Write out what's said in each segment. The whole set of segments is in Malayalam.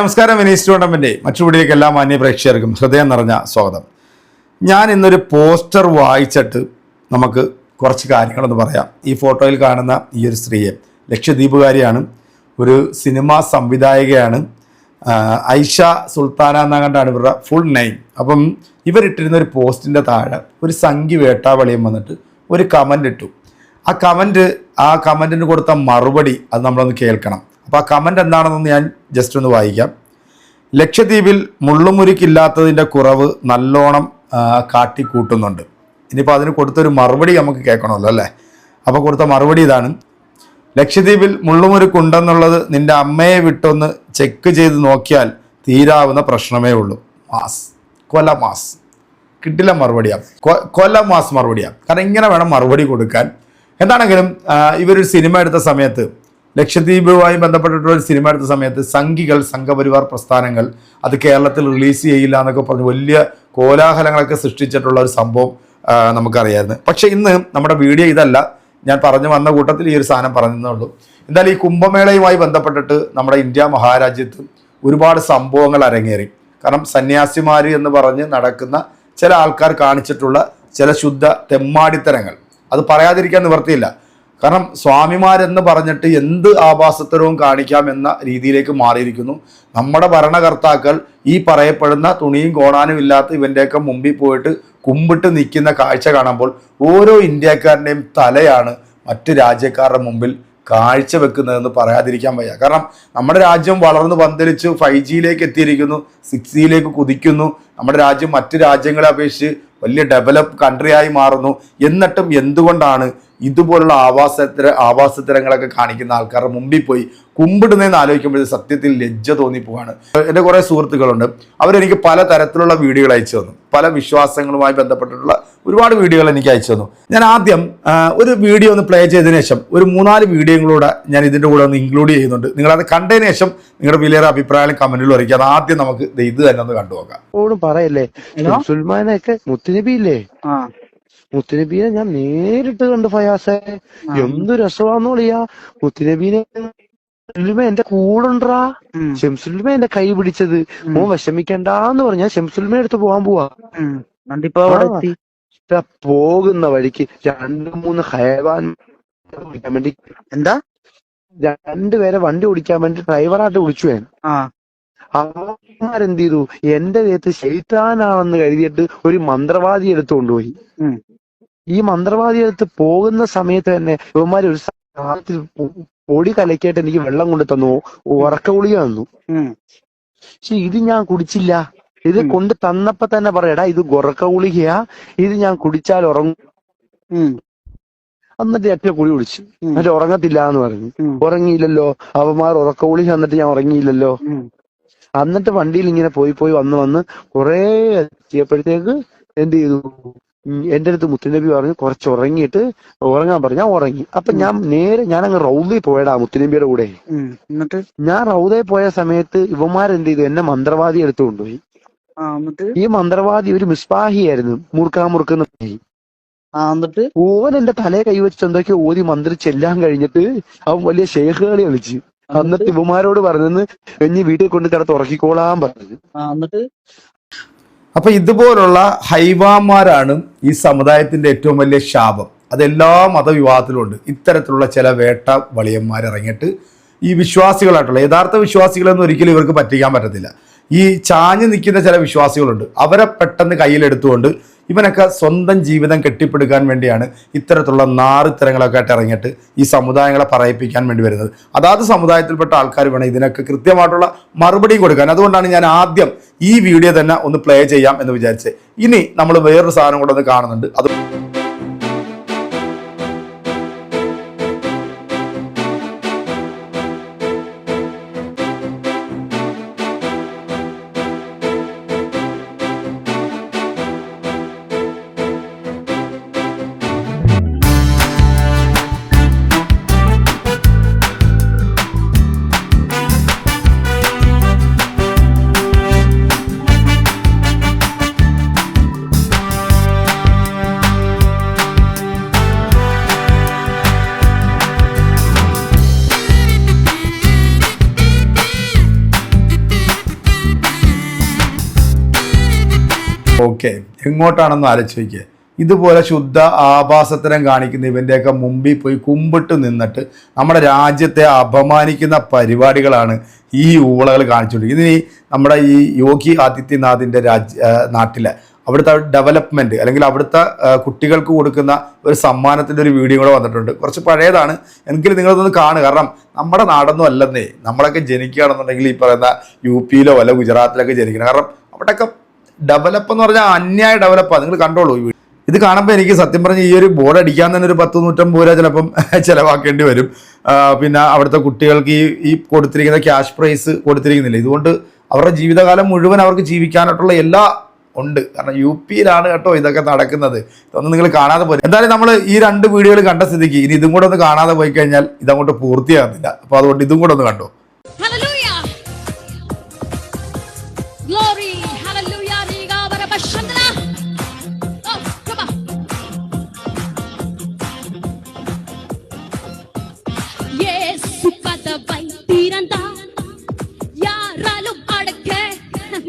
നമസ്കാരം വിനീസ് ടൂർണമെന്റ് മറ്റുപടിയിലേക്ക് എല്ലാ മാന്യ പ്രേക്ഷകർക്കും ഹൃദയം നിറഞ്ഞ സ്വാഗതം. ഞാൻ ഇന്നൊരു പോസ്റ്റർ വായിച്ചിട്ട് നമുക്ക് കുറച്ച് കാര്യങ്ങളൊന്ന് പറയാം. ഈ ഫോട്ടോയിൽ കാണുന്ന ഈ ഒരു സ്ത്രീയെ ലക്ഷദ്വീപുകാരിയാണ് ഒരു സിനിമാ സംവിധായികയാണ് ഐഷ സുൽത്താന എന്നാണ്ടാണ് ഇവരുടെ ഫുൾ നെയിം അപ്പം ഇവരിട്ടിരുന്ന ഒരു പോസ്റ്റിന്റെ താഴെ ഒരു സംഖ്യ വേട്ടാവളിയും വന്നിട്ട് ഒരു കമന്റ് ഇട്ടു. ആ കമന്റ് ആ കമന്റിന് കൊടുത്ത മറുപടി അത് നമ്മളൊന്ന് കേൾക്കണം. അപ്പോൾ ആ കമന്റ് എന്താണെന്നൊന്ന് ഞാൻ ജസ്റ്റ് ഒന്ന് വായിക്കാം. ലക്ഷദ്വീപിൽ മുള്ളുമുരുക്കില്ലാത്തതിന്റെ കുറവ് നല്ലോണം കാട്ടിക്കൂട്ടുന്നുണ്ട്. ഇനിയിപ്പോൾ അതിന് കൊടുത്തൊരു മറുപടി നമുക്ക് കേൾക്കണമല്ലോ അല്ലേ? അപ്പോൾ കൊടുത്ത മറുപടി ഇതാണ്. ലക്ഷദ്വീപിൽ മുള്ളുമുരുക്കുണ്ടെന്നുള്ളത് നിന്റെ അമ്മയെ വിട്ടൊന്ന് ചെക്ക് ചെയ്ത് നോക്കിയാൽ തീരാവുന്ന പ്രശ്നമേ ഉള്ളൂ. മാസ്. കൊല മാസ്. കിട്ടില്ല മറുപടിയാണ് കൊല മാസ് മറുപടിയാണ് കാരണം ഇങ്ങനെ വേണം മറുപടി കൊടുക്കാൻ. എന്താണെങ്കിലും ഇവരൊരു സിനിമ എടുത്ത സമയത്ത് ലക്ഷദ്വീപുമായി ബന്ധപ്പെട്ടിട്ടുള്ള ഒരു സിനിമ എടുത്ത സമയത്ത് സംഘികൾ സംഘപരിവാർ പ്രസ്ഥാനങ്ങൾ അത് കേരളത്തിൽ റിലീസ് ചെയ്യില്ല എന്നൊക്കെ പറഞ്ഞ് വലിയ കോലാഹലങ്ങളൊക്കെ സൃഷ്ടിച്ചിട്ടുള്ള ഒരു സംഭവം നമുക്കറിയായിരുന്നു. പക്ഷേ ഇന്ന് നമ്മുടെ വീഡിയോ ഇതല്ല. ഞാൻ പറഞ്ഞു വന്ന കൂട്ടത്തിൽ ഈ ഒരു സാധനം പറഞ്ഞതേ ഉള്ളൂ എന്തായാലും ഈ കുംഭമേളയുമായി ബന്ധപ്പെട്ടിട്ട് നമ്മുടെ ഇന്ത്യ മഹാരാജ്യത്ത് ഒരുപാട് സംഭവങ്ങൾ അരങ്ങേറി. കാരണം സന്യാസിമാർ എന്ന് പറഞ്ഞ് നടക്കുന്ന ചില ആൾക്കാർ കാണിച്ചിട്ടുള്ള ചില ശുദ്ധ തെമ്മാടിത്തരങ്ങൾ. അത് പറയാതിരിക്കാൻ നിവർത്തിയില്ല. കാരണം സ്വാമിമാരെന്ന് പറഞ്ഞിട്ട് എന്ത് ആഭാസത്തരവും കാണിക്കാം എന്ന രീതിയിലേക്ക് മാറിയിരിക്കുന്നു. നമ്മുടെ ഭരണകർത്താക്കൾ ഈ പറയപ്പെടുന്ന തുണിയും കോണാനും ഇല്ലാത്ത ഇവന്റെയൊക്കെ മുമ്പിൽ പോയിട്ട് കുമ്പിട്ട് നിൽക്കുന്ന കാഴ്ച കാണുമ്പോൾ ഓരോ ഇന്ത്യക്കാരന്റെയും തലയാണ് മറ്റ് രാജ്യക്കാരുടെ മുമ്പിൽ കാഴ്ച വെക്കുന്നതെന്ന് പറയാതിരിക്കാൻ വയ്യ. കാരണം നമ്മുടെ രാജ്യം വളർന്ന് പന്തലിച്ച് ഫൈവ് ജിയിലേക്ക് എത്തിയിരിക്കുന്നു സിക്സ് ജിയിലേക്ക് കുതിക്കുന്നു. നമ്മുടെ രാജ്യം മറ്റ് രാജ്യങ്ങളെ അപേക്ഷിച്ച് വലിയ ഡെവലപ്പ് കൺട്രിയായി മാറുന്നു. എന്നിട്ടും എന്തുകൊണ്ടാണ് ഇതുപോലുള്ള ആവാസത്തിര ആവാസത്തിരങ്ങളൊക്കെ കാണിക്കുന്ന ആൾക്കാരുടെ മുമ്പിൽ പോയി കുമ്പിടുന്നതെന്ന് ആലോചിക്കുമ്പോൾ സത്യത്തിൽ ലജ്ജ തോന്നിപ്പോവാണ്. എന്റെ കുറേ സുഹൃത്തുക്കളുണ്ട്. അവരെനിക്ക് പല തരത്തിലുള്ള വീഡിയോകൾ അയച്ചു തന്നു. പല വിശ്വാസങ്ങളുമായി ബന്ധപ്പെട്ടിട്ടുള്ള ഒരുപാട് വീഡിയോകൾ എനിക്ക് അയച്ചു തന്നു. ഞാൻ ആദ്യം ഒരു വീഡിയോ ഒന്ന് പ്ലേ ചെയ്തതിനു ശേഷം ഒരു മൂന്നാൽ വീഡിയോകളൂടെ ഞാൻ ഇതിന്റെ കൂടെ ഒന്ന് ഇൻക്ലൂഡ് ചെയ്യുന്നുണ്ട്. നിങ്ങളത് കണ്ടതിന് ശേഷം നിങ്ങളുടെ വിലയേറെ അഭിപ്രായം കമന്റിൽ അറിയിക്കുക. അത് ആദ്യം നമുക്ക് ദേ ഇത് തന്നെ ഒന്ന് കണ്ടുപോകാം ഓടും പറയല്ലേ മുത്തുനബി സുൽമാനൊക്കെ മുത്തുനബിയില്ലേ ആ മുത്തുനബിയെ ഞാൻ നേരിട്ട് കണ്ടു ഫയാസെ. എന്ത് രസമാന്ന് വിളിയാ മുത്തുനബീനെ ഷംസുലുമ എന്റെ കൂടുണ്ടാ ഷംസുൽമ ഷംസുലുമ എന്റെ കൈ പിടിച്ചത്. മോൻ വിഷമിക്കണ്ടെന്ന് പറഞ്ഞാ. ഷംസുലുമ എടുത്ത് പോവാൻ പോവാ. പോകുന്ന വഴിക്ക് രണ്ടു മൂന്ന് ഹയവാൻ ഓടിക്കാൻ വേണ്ടി എന്താ? രണ്ടുപേരെ വണ്ടി ഓടിക്കാൻ വേണ്ടി ഡ്രൈവറായിട്ട് വിളിച്ചു ഞാൻ. അവന്മാരെന്ത് ചെയ്തു? എന്റെ ദേഹത്ത് ശൈത്താനാണെന്ന് കരുതിയിട്ട് ഒരു മന്ത്രവാദി എടുത്തു കൊണ്ടുപോയി ഉം. ഈ മന്ത്രവാദി അടുത്ത് പോകുന്ന സമയത്ത് തന്നെ ഇവന്മാര് ഒരു സാധനത്തിൽ പൊടി കലക്കിയിട്ട് എനിക്ക് വെള്ളം കൊണ്ട് തന്നു ഉറക്ക ഗുളിക തന്നു. പക്ഷെ ഇത് ഞാൻ കുടിച്ചില്ല. ഇത്. കൊണ്ട് തന്നപ്പോ തന്നെ പറയടാ ഇത് ഉറക്ക ഗുളികയാ. ഇത് ഞാൻ കുടിച്ചാൽ ഉറങ്ങും. എന്നിട്ട് ഏറ്റവും കുളി കുടിച്ചു. എന്നിട്ട് ഉറങ്ങത്തില്ല എന്ന് പറഞ്ഞു ഉറങ്ങിയില്ലല്ലോ. അവന്മാർ ഉറക്ക ഗുളിക എന്നിട്ട് ഞാൻ ഉറങ്ങിയില്ലല്ലോ. എന്നിട്ട് വണ്ടിയിൽ ഇങ്ങനെ പോയി പോയി വന്ന് വന്ന് കൊറേ എത്തിയപ്പോഴത്തേക്ക് എന്ത് ചെയ്തു? എന്റെ അടുത്ത് മുത്തുനബി പറഞ്ഞു കുറച്ച് ഉറങ്ങിയിട്ട് ഉറങ്ങാൻ പറഞ്ഞു. ഞാൻ ഉറങ്ങി. അപ്പൊ ഞാൻ നേരെ ഞാൻ അങ്ങ് റൗദയിൽ പോയടാ മുത്തുനബിയുടെ കൂടെ. എന്നിട്ട്? ഞാൻ റൗദയിൽ പോയ സമയത്ത് ഇവന്മാരെന്ത് ചെയ്തു? എന്നെ മന്ത്രവാദി എടുത്തു കൊണ്ടുപോയി. ഈ മന്ത്രവാദി ഒരു മിസ്ബാഹിയായിരുന്നു. മുറുക്കാ മുറുക്കുന്ന എന്നിട്ട്? ഓൻ എന്റെ തലയെ കൈവച്ചിട്ട് എന്തൊക്കെയോ ഓതി മന്ത്രിച്ചെല്ലാം കഴിഞ്ഞിട്ട് അവൻ വലിയ ഷേഖുകളി കളിച്ചു എന്നിട്ട്? ഇവന്മാരോട് പറഞ്ഞെന്ന് ഇനി വീട്ടിൽ കൊണ്ട് കിടത്ത് ഉറക്കിക്കോളാൻ പറഞ്ഞു. എന്നിട്ട്? അപ്പൊ ഇതുപോലുള്ള ഹൈവാമാരാണ് ഈ സമുദായത്തിന്റെ ഏറ്റവും വലിയ ശാപം. അതെല്ലാ മതവിവാഹത്തിലും ഉണ്ട് ഇത്തരത്തിലുള്ള ചില വേട്ട വളിയന്മാരിറങ്ങിയിട്ട് ഈ വിശ്വാസികളായിട്ടുള്ള യഥാർത്ഥ വിശ്വാസികളെന്ന് ഒരിക്കലും ഇവർക്ക് പറ്റിക്കാൻ പറ്റത്തില്ല. ഈ ചാഞ്ഞു നിൽക്കുന്ന ചില വിശ്വാസികളുണ്ട്. അവരെ പെട്ടെന്ന് കയ്യിലെടുത്തുകൊണ്ട് ഇവനൊക്കെ സ്വന്തം ജീവിതം കെട്ടിപ്പടുക്കാൻ വേണ്ടിയാണ് ഇത്തരത്തിലുള്ള നാറിത്തരങ്ങളൊക്കെ ആയിട്ട് ഇറങ്ങിയിട്ട് ഈ സമുദായങ്ങളെ പറയിപ്പിക്കാൻ വേണ്ടി വരുന്നത്. അതാത് സമുദായത്തിൽപ്പെട്ട ആൾക്കാർ വേണം ഇതിനൊക്കെ കൃത്യമായിട്ടുള്ള മറുപടി കൊടുക്കാൻ. അതുകൊണ്ടാണ് ഞാൻ ആദ്യം ഈ വീഡിയോ തന്നെ ഒന്ന് പ്ലേ ചെയ്യാം എന്ന് വിചാരിച്ചത്. ഇനി നമ്മൾ വേറൊരു സാധനം കൂടെ ഒന്ന് കാണുന്നുണ്ട്. അത് ഓക്കെ എങ്ങോട്ടാണെന്ന് ആലോചിക്കുക ഇതുപോലെ ശുദ്ധ ആഭാസത്തരം കാണിക്കുന്ന ഇവന്റെയൊക്കെ മുമ്പിൽ പോയി കുമ്പിട്ട് നിന്നിട്ട് നമ്മുടെ രാജ്യത്തെ അപമാനിക്കുന്ന പരിപാടികളാണ് ഈ ഊളകൾ കാണിച്ചുകൊണ്ടിരിക്കുന്നത്. ഇനി നമ്മുടെ ഈ യോഗി ആദിത്യനാഥിന്റെ രാജ്യ നാട്ടിലെ അവിടുത്തെ ഡെവലപ്മെന്റ് അല്ലെങ്കിൽ അവിടുത്തെ കുട്ടികൾക്ക് കൊടുക്കുന്ന ഒരു സമ്മാനത്തിന്റെ ഒരു വീഡിയോ കൂടെ വന്നിട്ടുണ്ട്. കുറച്ച് പഴയതാണ്. എങ്കിലും നിങ്ങളതൊന്ന് കാണുക. കാരണം നമ്മുടെ നാടൊന്നും അല്ലെന്നേ. നമ്മളൊക്കെ ജനിക്കുകയാണെന്നുണ്ടെങ്കിൽ ഈ പറയുന്ന യു പിയിലോ അല്ല ഗുജറാത്തിലൊക്കെ ജനിക്കണം. കാരണം അവിടെയൊക്കെ ഡെവലപ്പ് എന്ന് പറഞ്ഞാൽ അന്യായ ഡെവലപ്പാണ് നിങ്ങൾ കണ്ടോളൂ ഈ. ഇത് കാണുമ്പോൾ എനിക്ക് സത്യം പറഞ്ഞ ഈ ഒരു ബോർഡ് അടിക്കാൻ തന്നെ ഒരു പത്ത് നൂറ്റമ്പത് രൂപ ചിലപ്പം ചിലവാക്കേണ്ടി വരും. പിന്നെ അവിടുത്തെ കുട്ടികൾക്ക് ഈ ഈ കൊടുത്തിരിക്കുന്ന ക്യാഷ് പ്രൈസ് കൊടുത്തിരിക്കുന്നില്ല. ഇതുകൊണ്ട് അവരുടെ ജീവിതകാലം മുഴുവൻ അവർക്ക് ജീവിക്കാനായിട്ടുള്ള എല്ലാ ഉണ്ട്. കാരണം യു പിയിലാണ് കേട്ടോ ഇതൊക്കെ നടക്കുന്നത്. ഇതൊന്നും നിങ്ങൾ കാണാതെ പോയി. എന്തായാലും നമ്മൾ ഈ രണ്ട് വീഡിയോകൾ കണ്ട സ്ഥിതിക്ക് ഇനി ഇതും കൂടെ ഒന്ന് കാണാതെ പോയി കഴിഞ്ഞാൽ ഇതങ്ങോട്ട് പൂർത്തിയാകുന്നില്ല. അപ്പോൾ അതുകൊണ്ട് ഇതും കൂടെ ഒന്ന് കണ്ടു?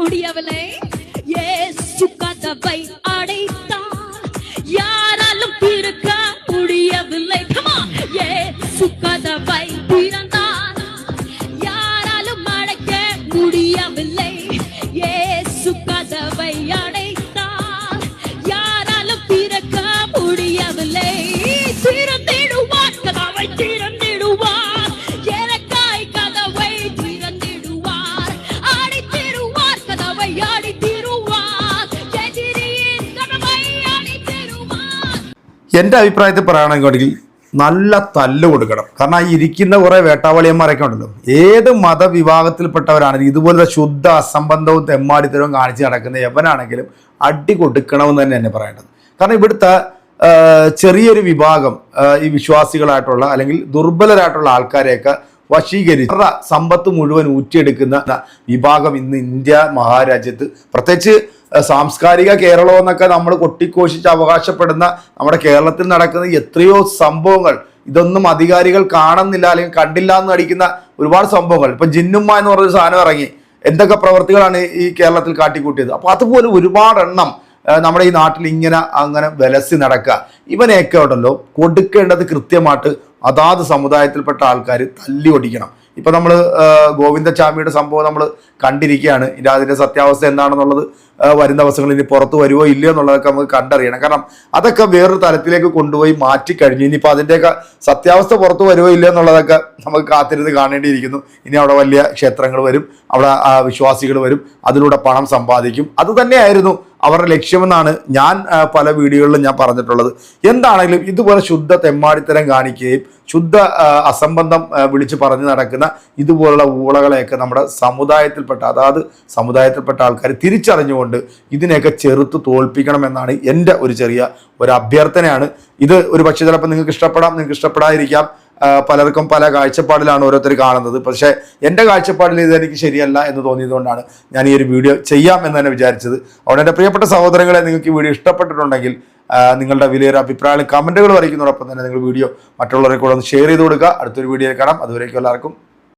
முடியவில்லை. ஏசு கதவை அடைத்தார். யாராலும் திறக்க முடியவில்லை. ஏசு கதவை திறந்த എന്റെ അഭിപ്രായത്തിൽ പറയുകയാണെങ്കിൽ നല്ല തല്ല് കൊടുക്കണം. കാരണം ആ ഇരിക്കുന്ന കുറേ വേട്ടാവളിയന്മാരൊക്കെ ഉണ്ടല്ലോ. ഏത് മതവിഭാഗത്തിൽപ്പെട്ടവരാണെങ്കിലും ഇതുപോലുള്ള ശുദ്ധ അസംബന്ധവും തെമ്മാടിത്തരവും കാണിച്ച് നടക്കുന്ന എവനാണെങ്കിലും അടി കൊടുക്കണമെന്ന് തന്നെ എന്നെ പറയേണ്ടത്. കാരണം ഇവിടുത്തെ ചെറിയൊരു വിഭാഗം ഈ വിശ്വാസികളായിട്ടുള്ള അല്ലെങ്കിൽ ദുർബലരായിട്ടുള്ള ആൾക്കാരെയൊക്കെ വശീകരിച്ച് സമ്പത്ത് മുഴുവൻ ഊറ്റിയെടുക്കുന്ന വിഭാഗം ഇന്ന് ഇന്ത്യ മഹാരാജ്യത്ത്. പ്രത്യേകിച്ച് സാംസ്കാരിക കേരളം എന്നൊക്കെ നമ്മൾ കൊട്ടിക്കോശിച്ച് അവകാശപ്പെടുന്ന നമ്മുടെ കേരളത്തിൽ നടക്കുന്ന എത്രയോ സംഭവങ്ങൾ. ഇതൊന്നും അധികാരികൾ കാണുന്നില്ല അല്ലെങ്കിൽ കണ്ടില്ല എന്ന് അടിക്കുന്ന ഒരുപാട് സംഭവങ്ങൾ. ഇപ്പൊ ജിന്നുമ്മ എന്ന് പറഞ്ഞൊരു സാധനം ഇറങ്ങി. എന്തൊക്കെ പ്രവർത്തികളാണ് ഈ കേരളത്തിൽ കാട്ടിക്കൂട്ടിയത്? അപ്പൊ അതുപോലെ ഒരുപാട് എണ്ണം നമ്മുടെ ഈ നാട്ടിൽ ഇങ്ങനെ അങ്ങനെ വിലസി നടക്കുക. ഇവനെയൊക്കെ ഉണ്ടല്ലോ കൊടുക്കേണ്ടത് കൃത്യമായിട്ട് അതാത് സമുദായത്തിൽപ്പെട്ട ആൾക്കാർ തല്ലി ഒടിക്കണം. ഇപ്പൊ നമ്മൾ ഗോവിന്ദചാമിയുടെ സംഭവം നമ്മൾ കണ്ടിരിക്കുകയാണ്. ഇനി അതിന്റെ സത്യാവസ്ഥ എന്താണെന്നുള്ളത് വരുന്ന വരും ദിവസങ്ങളിൽ ഇനി പുറത്ത് വരുമോ ഇല്ലയോ എന്നുള്ളതൊക്കെ നമുക്ക് കണ്ടറിയണം. കാരണം അതൊക്കെ വേറൊരു തലത്തിലേക്ക് കൊണ്ടുപോയി മാറ്റി കഴിഞ്ഞു ഇനിയിപ്പോൾ അതിന്റെയൊക്കെ സത്യാവസ്ഥ പുറത്ത് വരുമോ ഇല്ലയോ എന്നുള്ളതൊക്കെ നമുക്ക് കാത്തിരുന്ന് കാണേണ്ടിയിരിക്കുന്നു. ഇനി അവിടെ വലിയ ക്ഷേത്രങ്ങൾ വരും അവിടെ വിശ്വാസികൾ വരും അതിലൂടെ പണം സമ്പാദിക്കും. അത് തന്നെയായിരുന്നു അവരുടെ ലക്ഷ്യമെന്നാണ് ഞാൻ പല വീഡിയോകളിലും ഞാൻ പറഞ്ഞിട്ടുള്ളത്. എന്താണെങ്കിലും ഇതുപോലെ ശുദ്ധ തെമ്മാടിത്തരം കാണിക്കുകയും ശുദ്ധ അസംബന്ധം വിളിച്ച് പറഞ്ഞു നടക്കുന്ന ഇതുപോലുള്ള ഊളകളെയൊക്കെ നമ്മുടെ സമുദായത്തിൽപ്പെട്ട അതായത് സമുദായത്തിൽപ്പെട്ട ആൾക്കാർ തിരിച്ചറിഞ്ഞുകൊണ്ട് ഇതിനെയൊക്കെ ചെറുത്ത് തോൽപ്പിക്കണമെന്നാണ് എന്റെ ഒരു ചെറിയ ഒരു അഭ്യർത്ഥനയാണ്. ഇത് ഒരു പക്ഷേ ചിലപ്പോൾ നിങ്ങൾക്ക് ഇഷ്ടപ്പെടാം നിങ്ങൾക്ക് ഇഷ്ടപ്പെടാതിരിക്കാം. പലർക്കും പല കാഴ്ചപ്പാടിലാണ് ഓരോരുത്തർ കാണുന്നത്. പക്ഷേ എന്റെ കാഴ്ചപ്പാടിൽ ഇതെനിക്ക് ശരിയല്ല എന്ന് തോന്നിയതുകൊണ്ടാണ് ഞാൻ ഈ ഒരു വീഡിയോ ചെയ്യാം എന്ന് തന്നെ വിചാരിച്ചത്. അതുകൊണ്ട് എന്റെ പ്രിയപ്പെട്ട സഹോദരങ്ങളെ നിങ്ങൾക്ക് ഈ വീഡിയോ ഇഷ്ടപ്പെട്ടിട്ടുണ്ടെങ്കിൽ നിങ്ങളുടെ വലിയൊരു അഭിപ്രായങ്ങൾ കമന്റുകൾ വരയ്ക്കുന്നതോടൊപ്പം തന്നെ നിങ്ങൾ വീഡിയോ മറ്റുള്ളവരെ കൂടെ ഒന്ന് ഷെയർ ചെയ്ത് കൊടുക്കുക. അടുത്തൊരു വീഡിയോ കാണാം. അതുവരേക്കും എല്ലാവർക്കും